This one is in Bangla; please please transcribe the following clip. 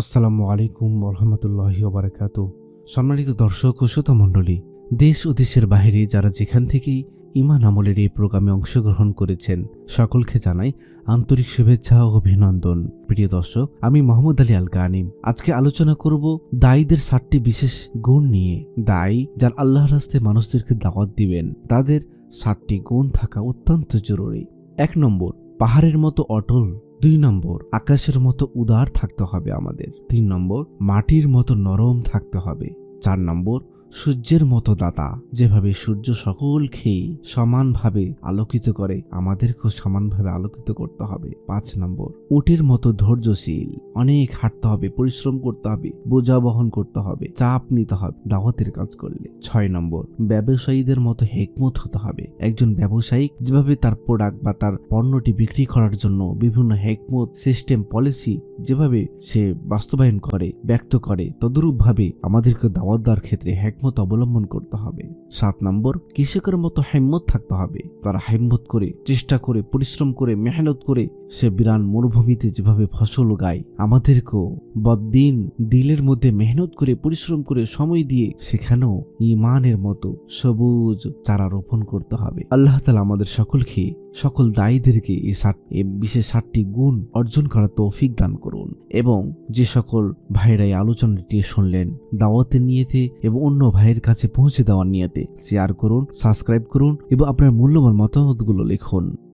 আসসালামু আলাইকুম রহমতুল্লাহি ওবরাকাত। সম্মানিত দর্শক ও শ্রোতা মণ্ডলী, দেশ ও দেশের বাইরে যারা যেখান থেকেই ইমান আমলের এই প্রোগ্রামে অংশগ্রহণ করেছেন, সকলকে জানাই আন্তরিক শুভেচ্ছা ও অভিনন্দন। প্রিয় দর্শক, আমি মোহাম্মদ আলী আল গানিম আজকে আলোচনা করব দায়ীদের সাতটি বিশেষ গুণ নিয়ে। দায়ী যার আল্লাহ রাস্তায় মানুষদেরকে দাওয়াত দিবেন, তাদের সাতটি গুণ থাকা অত্যন্ত জরুরি। এক নম্বর, পাহাড়ের মতো অটল দুই নম্বর, আকাশের মতো উদার থাকতে হবে আমাদের। তিন নম্বর, মাটির মতো নরম থাকতে হবে। চার নম্বর সূর্যের মতো দাতা, যেভাবে সূর্য সকল খেয়ে সমানভাবে আলোকিত করে, আমাদেরকেও সমানভাবে আলোকিত করতে হবে। পাঁচ নম্বর, উটের মতো ধৈর্যশীল, অনেক হাঁটতে হবে, পরিশ্রম করতে হবে, বোঝা বহন করতে হবে, চাপ নিতে হবে, দাওয়াতের কাজ করলে। ছয় নম্বর, ব্যবসায়ীদের মতো হেকমত হতে হবে। একজন ব্যবসায়িক যেভাবে তার প্রোডাক্ট বা তার পণ্যটি বিক্রি করার জন্য বিভিন্ন হেকমত সিস্টেম পলিসি যেভাবে সে বাস্তবায়ন করে, ব্যক্ত করে, তদরূপভাবে আমাদেরকে দাওয়াত দেওয়ার ক্ষেত্রে হেকমত অবলম্বন করতে হবে। সাত নম্বর, কৃষকের মতো হেম্মত থাকতে হবে। তারা হেম্মত করে, চেষ্টা করে, পরিশ্রম করে, মেহনত করে সে বিরান মরুভূমিতে যেভাবে ফসল গায় আমাদেরকেও বদিন দিলের মধ্যে মেহনত করে, পরিশ্রম করে, সময় দিয়ে সেখানেও ইমানের মতো সবুজ চারা রোপণ করতে হবে। আল্লাহ তালা আমাদের সকলকে, সকল দায়ীদেরকে এই বিশেষ সাতটি গুণ অর্জন করার তৌফিক দান করুন। এবং যে সকল ভাইরাই আলোচনাটি শুনলেন, দাওয়াতের নিয়েতে এবং অন্য ভাইয়ের কাছে পৌঁছে দেওয়ার নিয়েতে, শেয়ার করুন সাবস্ক্রাইব করুন এবং আপনার মূল্যবান মতামতগুলো লিখুন।